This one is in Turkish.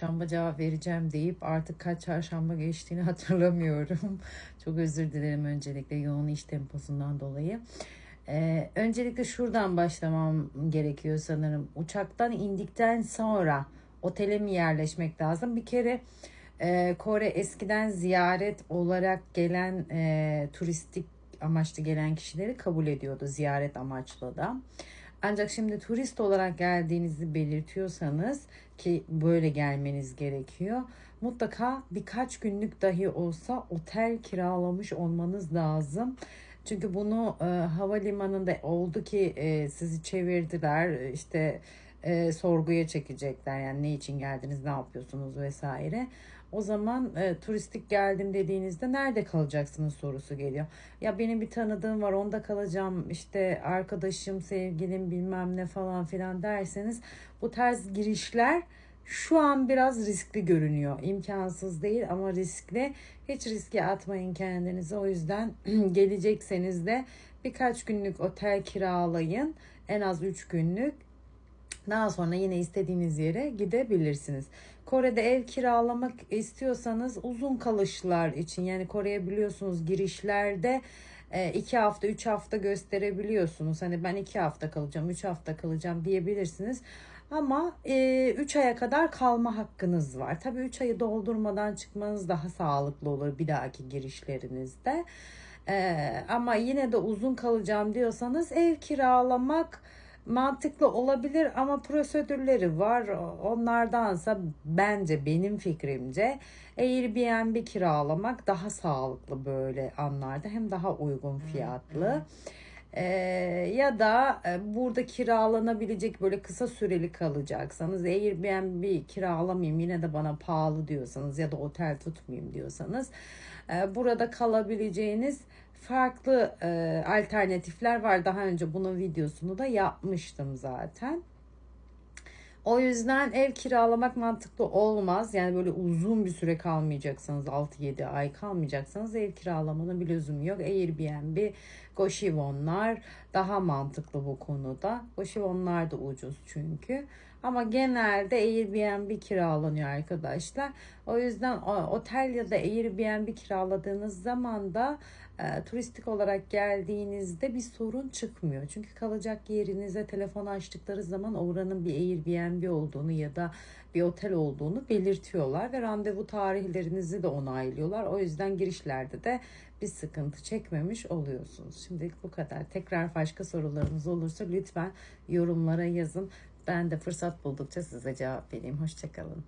çarşamba cevap vereceğim deyip artık kaç çarşamba geçtiğini hatırlamıyorum. Çok özür dilerim öncelikle yoğun iş temposundan dolayı. Ee, öncelikle şuradan başlamam gerekiyor sanırım. Uçaktan indikten sonra otele mi yerleşmek lazım? Bir kere e, Kore eskiden ziyaret olarak gelen e, turistik amaçlı gelen kişileri kabul ediyordu ziyaret amaçlı da. Ancak şimdi turist olarak geldiğinizi belirtiyorsanız ki böyle gelmeniz gerekiyor. Mutlaka birkaç günlük dahi olsa otel kiralamış olmanız lazım. Çünkü bunu e, havalimanında oldu ki e, sizi çevirdiler işte e, sorguya çekecekler yani ne için geldiniz ne yapıyorsunuz vesaire. O zaman e, turistik geldim dediğinizde nerede kalacaksınız sorusu geliyor. Ya benim bir tanıdığım var onda kalacağım işte arkadaşım sevgilim bilmem ne falan filan derseniz bu tarz girişler şu an biraz riskli görünüyor. İmkansız değil ama riskli. Hiç riske atmayın kendinizi. O yüzden gelecekseniz de birkaç günlük otel kiralayın. En az 3 günlük. Daha sonra yine istediğiniz yere gidebilirsiniz. Kore'de ev kiralamak istiyorsanız uzun kalışlar için yani Kore'ye biliyorsunuz girişlerde e, iki hafta üç hafta gösterebiliyorsunuz. Hani ben iki hafta kalacağım üç hafta kalacağım diyebilirsiniz. Ama 3 e, aya kadar kalma hakkınız var. Tabii 3 ayı doldurmadan çıkmanız daha sağlıklı olur bir dahaki girişlerinizde. E, ama yine de uzun kalacağım diyorsanız ev kiralamak mantıklı olabilir ama prosedürleri var. Onlardansa bence benim fikrimce Airbnb kiralamak daha sağlıklı böyle anlarda hem daha uygun fiyatlı. Ee, ya da e, burada kiralanabilecek böyle kısa süreli kalacaksanız Airbnb kiralamayayım yine de bana pahalı diyorsanız ya da otel tutmayayım diyorsanız e, burada kalabileceğiniz farklı e, alternatifler var. Daha önce bunun videosunu da yapmıştım zaten. O yüzden ev kiralamak mantıklı olmaz. Yani böyle uzun bir süre kalmayacaksanız 6-7 ay kalmayacaksanız ev kiralamanın bir lüzumu yok. Airbnb, Goshivonlar daha mantıklı bu konuda. Goshivonlar da ucuz çünkü. Ama genelde Airbnb kiralanıyor arkadaşlar. O yüzden otel ya da Airbnb kiraladığınız zaman da e, turistik olarak geldiğinizde bir sorun çıkmıyor. Çünkü kalacak yerinize telefon açtıkları zaman oranın bir Airbnb olduğunu ya da bir otel olduğunu belirtiyorlar ve randevu tarihlerinizi de onaylıyorlar. O yüzden girişlerde de bir sıkıntı çekmemiş oluyorsunuz. Şimdilik bu kadar. Tekrar başka sorularınız olursa lütfen yorumlara yazın. Ben de fırsat buldukça size cevap vereyim. Hoşçakalın.